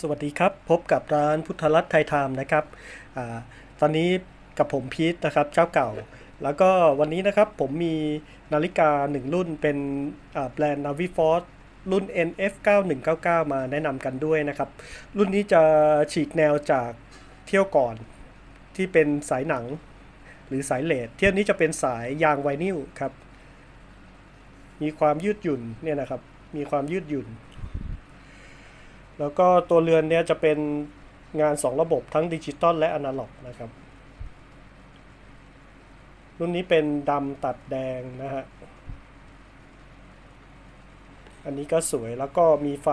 สวัสดีครับ พบกับร้านพุทธรัตน์ไทยไทม์นะครับอตอนนี้กับผมพีทนะครับเจ้าเก่า แล้วก็วันนี้นะครับผมมีนาฬิกาหนึ่งรุ่นเป็นแบรนด์ Naviforce รุ่น NF 9199 มาแนะนำกันด้วยนะครับ รุ่นนี้จะฉีกแนวจากเที่ยวก่อนที่เป็นสายหนังหรือสายเลดเที่ยวนี้จะเป็นสายยางไวนิลครับ มีความยืดหยุ่นเนี่ยนะครับ มีความยืดหยุ่น แล้วก็ตัวเรือนเนี้ยจะเป็นงาน 2 ระบบทั้งดิจิตอลและอนาล็อกนะครับ รุ่นนี้เป็นดำตัดแดงนะฮะ อันนี้ก็สวยแล้วก็มีไฟ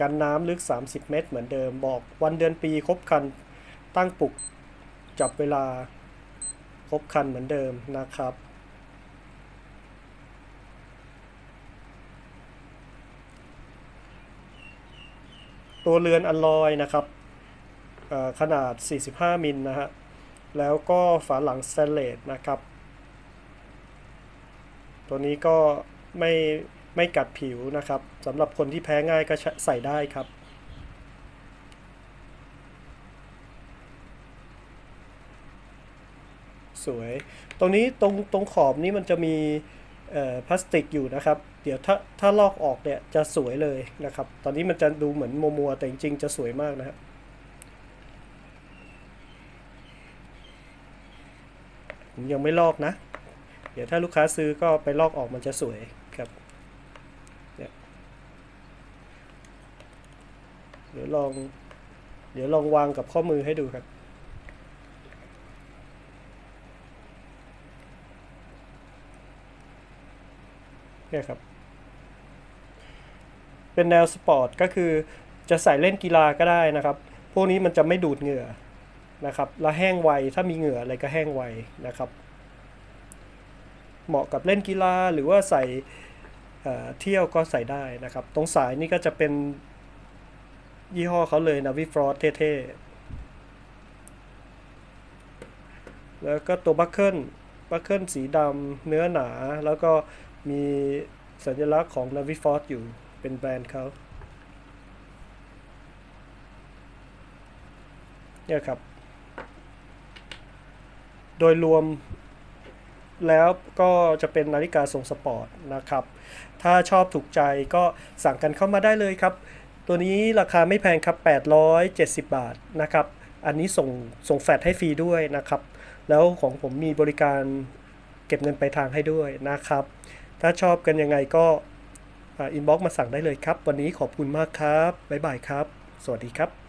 กันน้ำลึก 30 เมตร เหมือนเดิมบอกวันเดือนปีครบคันตั้งปลุกจับเวลาครบคันเหมือนเดิมนะครับ ตัวเรือนอลลอยนะครับเอ่อขนาด 45 มิลนะฮะ แล้วก็ฝาหลังสแตนเลสนะครับ ตัวนี้ก็ไม่ไม่กัดผิวนะครับสำหรับคนที่แพ้ง่ายก็ใส่ได้ครับ สวย ตรงนี้ตรงตรงขอบนี้มันจะมี พลาสติกอยู่นะครับ เดี๋ยวถ้าถ้าลอกออกเนี่ยจะสวยเลยนะครับ ตอนนี้มันจะดูเหมือนมัวมัวๆแต่จริงๆจะสวยมากนะฮะผมยังไม่ลอกนะ เดี๋ยวถ้าลูกค้าซื้อก็ไปลอกออกมันจะสวยครับเดี๋ยวลอง เดี๋ยวลองวางกับข้อมือให้ดูครับ เนี่ยครับ เป็นแนวสปอร์ตก็คือจะใส่เล่นกีฬาก็ได้นะครับ พวกนี้มันจะไม่ดูดเหงื่อนะครับและแห้งไว ถ้ามีเหงื่ออะไรก็แห้งไวนะครับ เหมาะกับเล่นกีฬาหรือว่าใส่เที่ยวก็ใส่ได้นะครับ ตรงสายนี่ก็จะเป็นยี่ห้อเขาเลย Navi Frost เท่ๆ แล้วก็ตัวบัคเกิลบัคเกิลสีดำเนื้อหนา แล้วก็ มีสัญลักษณ์ของ Navi Force อยู่เป็นแบรนด์เขาเนี่ยครับ โดยรวมแล้วก็จะเป็นนาฬิกาทรงสปอร์ตนะครับ ถ้าชอบถูกใจก็สั่งกันเข้ามาได้เลยครับ ตัวนี้ราคาไม่แพงครับ 870 บาทนะครับ อันนี้ส่งส่งแฟลชให้ฟรีด้วยนะครับ แล้วของผมมีบริการเก็บเงินไปลายทางให้ด้วยนะครับ ถ้าชอบกันยังไงก็อินบ็อกมาสั่งได้เลยครับ วันนี้ขอบคุณมากครับ บ๊ายบายครับ สวัสดีครับ